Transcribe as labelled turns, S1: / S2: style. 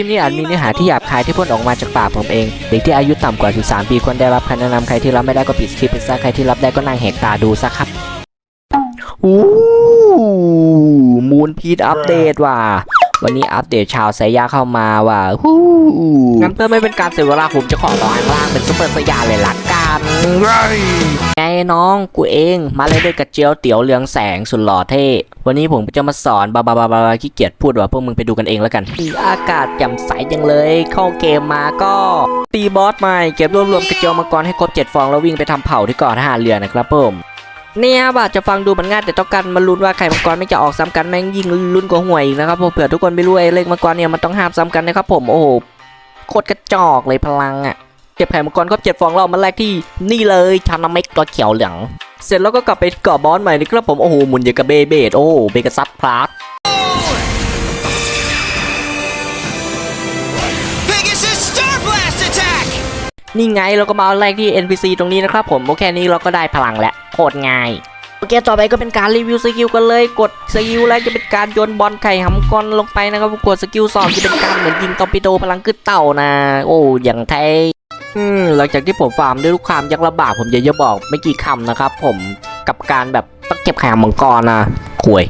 S1: คลิปนี้อาจมีเนื้อหาที่หยาบคายที่พ่นออกมาจากปากผมเอง เด็กที่อายุต่ำกว่า 13 ปีควรได้รับคำแนะนำใครที่รับไม่ได้ก็ปิดคลิปไปซะใครที่รับได้ก็นั่งแหกตาดูซะครับอู้มูนพีทอัปเดตว่ะวันนี้อัปเดตชาวไซยาเข้ามาว่ะฮู้งั้นเพื่อไม่เป็นการเสียเวลาผมจะขอลอยล่างเป็นซุปเปอร์ไซยาเลยละ กันไงน้องกูเองมาเลยด้วยกระเจียวเตี๋ยวเรืองแสงสุดหล่อเท่ วันนี้ผมจะมาสอนบาบาบาบาขี้เกียจพูดว่าพวกมึงไปดูกันเองแล้วกันอากาศแจ่มใสจังเลย เข้าเกมมาก็ตีบอสใหม่เก็บรวบรวมกระเจียวมังกรให้ครบ7ฟองแล้ววิ่งไปทำเผาที่เกาะทหารเรือนะครับผมเนี่ยบาจะฟังดูมันง่ายแต่ต้องการมาลุ้นว่าไข่มังกรไม่จะออกซ้ำกันแม่งยิ่งลุ้นกว่าห่วยอีกนะครับผมเผื่อทุกคนไม่รู้ไอ้เลขมังกรเนี่ยมันต้องห้ามซ้ำกันนะครับผมโอ้โหโคตรกระจอกเลยพลังอะ เก็บไข่มังกรครบ7ฟองเรามาแรกที่นี่เลยชานาเมกตัวเขียวเหลือง เสร็จแล้วก็กลับไปเกาะบอสใหม่นี่ครับผมโอ้โหหมุนอย่างกับเบเบดโอ้เบกซัสพลาส
S2: Pegasus Star Blast attack!
S1: นี่ไงเราก็มาเอาแรกที่ NPC ตรงนี้นะครับผมโอเคนี้เราก็ได้พลังแล้วโคตรง่ายโอเค ต่อไปก็เป็นการรีวิวสกิลกันเลย กดสกิลแรกจะเป็นการโยนบอลไข่หำก้อนลงไปนะครับ กดสกิลสองจะเป็นการเหมือนยิงตอร์ปิโดพลังขึ้นเต่านะ โอ้ อย่างแท้ อืมหลังจากที่ผมฟาร์มด้วยลูกความยากลำบากผมจะจะบอกไม่กี่คำนะครับ ผมกับการแบบต้องเก็บแข่มังกรนะคุย